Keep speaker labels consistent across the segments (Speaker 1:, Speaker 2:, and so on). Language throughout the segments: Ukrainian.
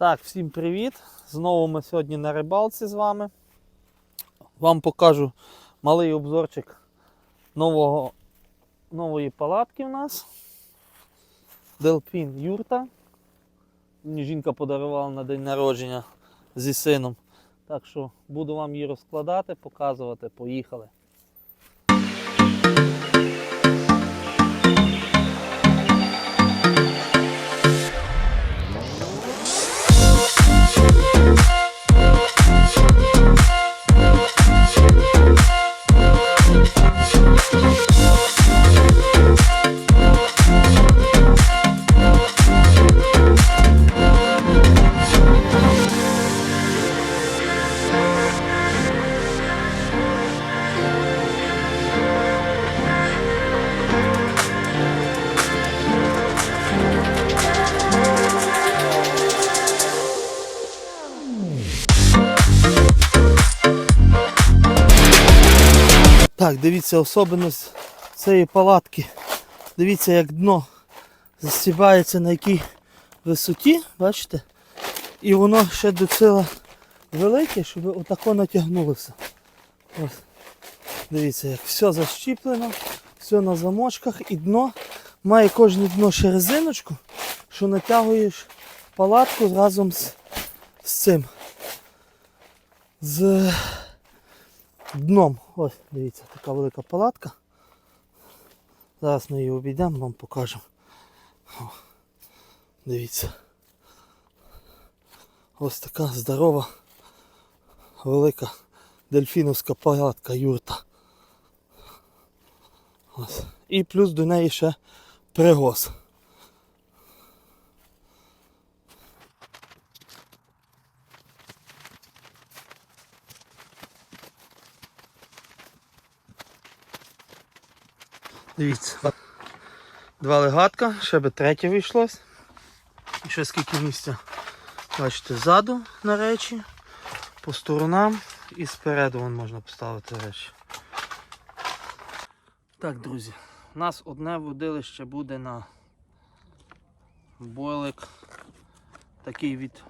Speaker 1: Так, всім привіт! Знову ми сьогодні на рибалці з вами. Вам покажу малий обзорчик нового, нової палатки в нас. Делпін Юрта. Мені жінка подарувала на день народження зі сином. Так що буду вам її розкладати, показувати. Поїхали. Thank Так, дивіться, особливість цієї палатки. Дивіться, як дно застібається на якій висоті, бачите? І воно ще до цього велике, щоб отако натягнулося. Ось. Дивіться, як все защіплено, все на замочках і дно. Має кожне дно ще резиночку, що натягуєш палатку разом з, з цим. З дном. Ось, дивіться, така велика палатка. Зараз ми її обійдемо, вам покажемо. Дивіться. Ось така здорова, велика дельфіновська палатка юрта. Ось. І плюс до неї ще пригоз. Дивіться. Два легатка, ще би третє вийшлось. Ще скільки місця. Бачите, ззаду на речі, по сторонам і спереду вон можна поставити речі. Так, друзі, у нас одне водилище буде на бойлик такий від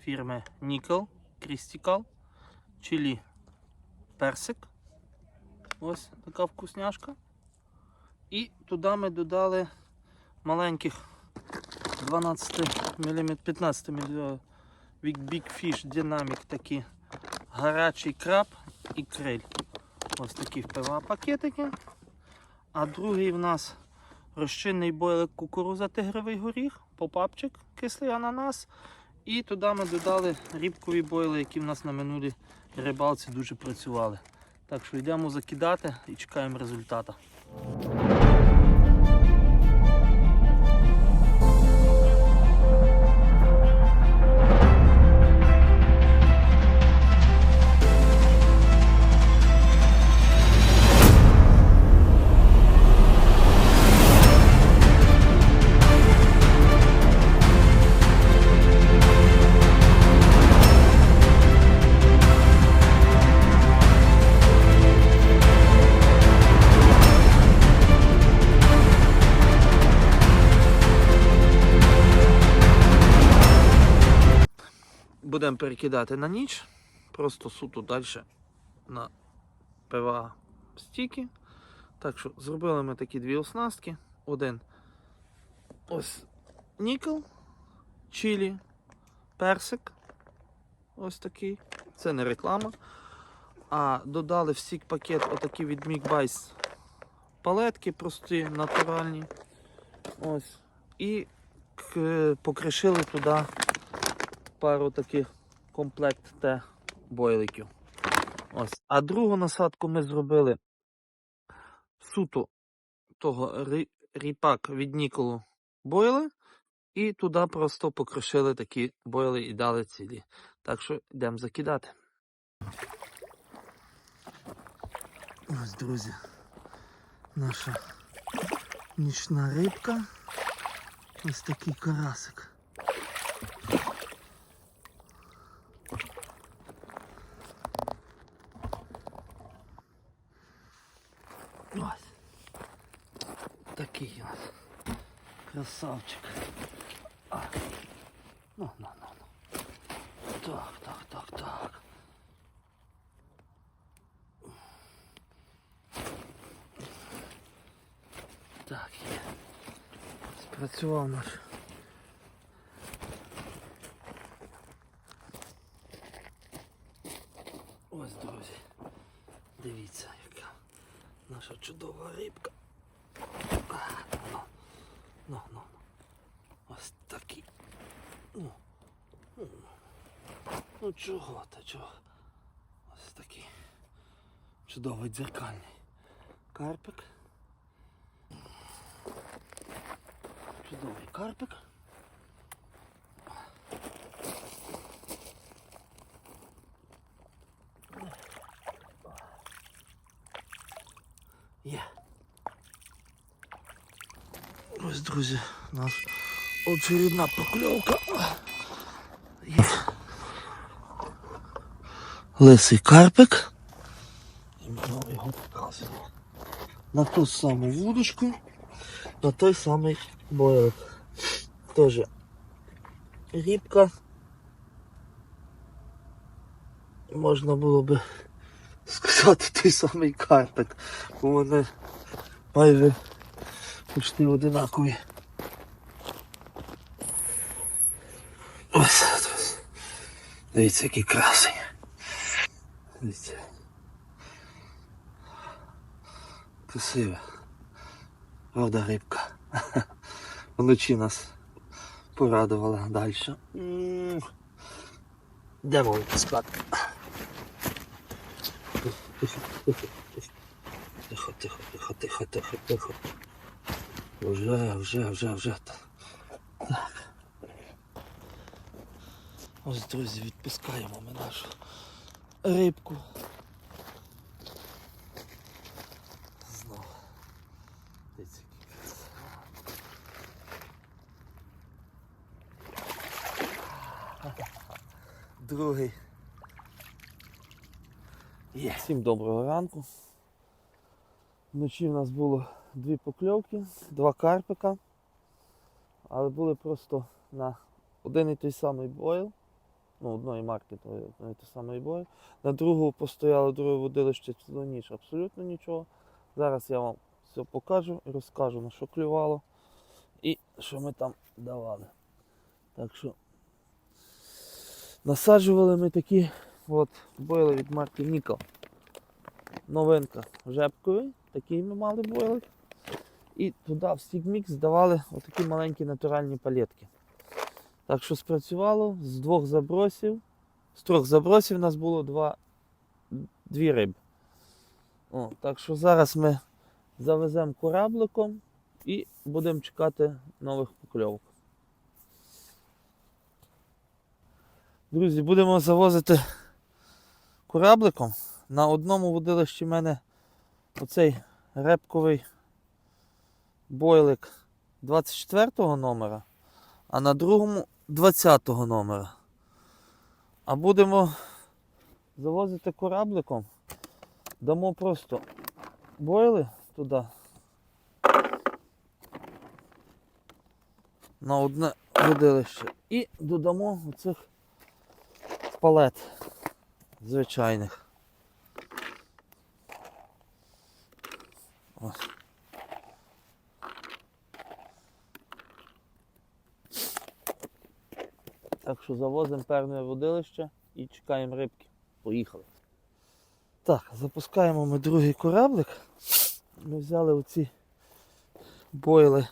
Speaker 1: фірми Nickel Crystal Чилі персик. Ось така вкусняшка. І туди ми додали маленьких 12 мм, 15 мм Big Fish Dynamic такі гарячий краб і криль. Ось такі впива пакетики. А другий в нас розчинний бойлик кукуруза тигровий горіх, попапчик, кислий ананас. І туди ми додали рібкові бойли, які в нас на минулій рибалці дуже працювали. Так що йдемо закидати і чекаємо результату. Будемо перекидати на ніч, просто суто далі на ПВА стіки. Так що зробили ми такі дві оснастки. Один ось нікел, чилі, персик. Ось такий. Це не реклама. А додали в сік пакет отакі від Migbice палетки прості, натуральні. Ось. І покришили туди пару таких комплект Т бойликів. Ось. А другу насадку ми зробили суто того ріпак від Ніколу бойли. І туди просто покришили такі бойли і дали цілі. Так що йдемо закидати. Ось, друзі, наша нічна рибка. Ось такий карасик. Такий у нас красавчик. А. Ну, ну, ну, ну. Так, так, так, так. Так, є. Спрацював наш. Ну чого та чого? Ось такий чудовий дзеркальний карпик. Чудовий карпик. Є. Ось, друзі, у нас очередна покльовка. Є. Лисий карпик. Його показуємо. На ту саму вудочку, на той самий бойлик. Тоже рібка. Можна було би сказати той самий карпик. Бо вони майже почти одинакові. Ось, ось. Дивіться, який красень. Дивіться. Красива. Правда рибка. Вночі нас порадувала далі. Йдемо спати. Тихо, тихо, тихо, тихо, тихо, тихо. Вже, вже, вже, вже. Так. Ось, друзі, відпускаємо ми нашу рибку. Знову. Дивіться. Другий. Є. Всім доброго ранку. Вночі в нас було дві покльовки, два карпика, але були просто на один і той самий бойл, ну одної марки і самий бойл. На другу постояло друге водилище цілу ніч, абсолютно нічого. Зараз я вам все покажу і розкажу на що клювало і що ми там давали. Так що насаджували ми такі от бойли від марки Нікол. Новинка жепковий, такий ми мали бойлик. І туди в стігмікс давали отакі маленькі натуральні палетки. Так що спрацювало з двох забросів. З трьох забросів у нас було два, дві риби. О, так що зараз ми завеземо корабликом і будемо чекати нових покльовок. Друзі, будемо завозити корабликом. На одному водилищі в мене оцей репковий бойлик 24 номера, а на другому 20 номера. А будемо завозити корабликом. Дамо просто бойли туди. На одне водилище. І додамо оцих палет звичайних. Ось. Так що завозимо перне водилище і чекаємо рибки. Поїхали. Так, запускаємо ми другий кораблик. Ми взяли оці бойли,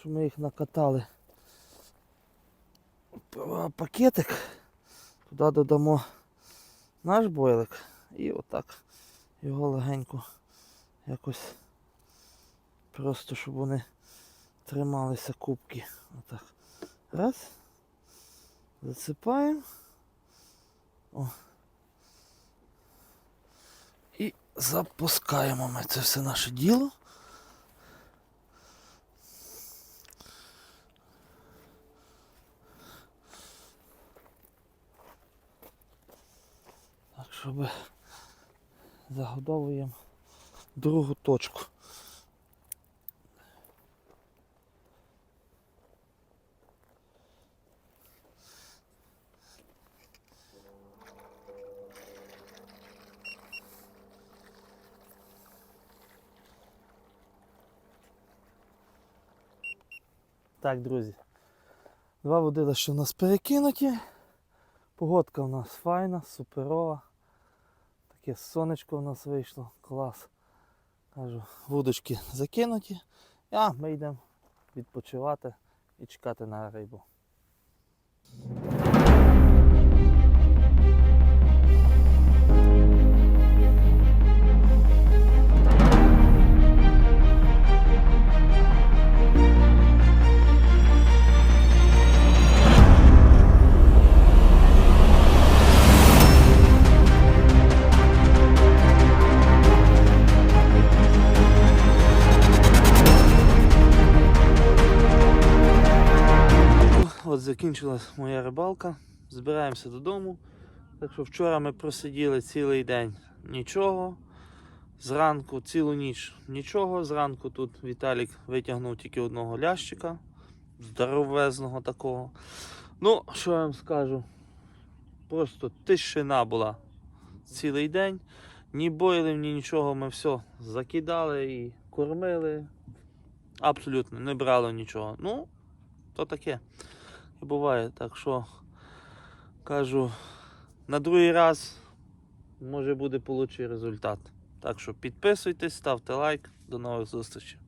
Speaker 1: що ми їх накатали. Пакетик. Туди додамо наш бойлик і отак його легенько якось просто щоб вони трималися кубки. Отак. Раз. Засипаємо. О. І запускаємо ми це все наше діло. Так, щоб загодовуємо другу точку. Так, друзі. Два водила, що в нас перекинуті. Погодка у нас файна, суперова. Таке сонечко у нас вийшло, клас. Кажу, вудочки закинуті. А ми йдемо відпочивати і чекати на рибу. Моя рибалка. Збираємося додому. Так що вчора ми просиділи цілий день нічого. Зранку цілу ніч нічого. Зранку тут Віталік витягнув тільки одного лящика. Здоровезного такого. Ну, що я вам скажу? Просто тишина була цілий день. Ні бойлів, ні нічого. Ми все закидали і кормили. Абсолютно не брали нічого. Ну, то таке. І буває. Так що кажу, на другий раз може буде получий результат. Так що підписуйтесь, ставте лайк. До нових зустрічей.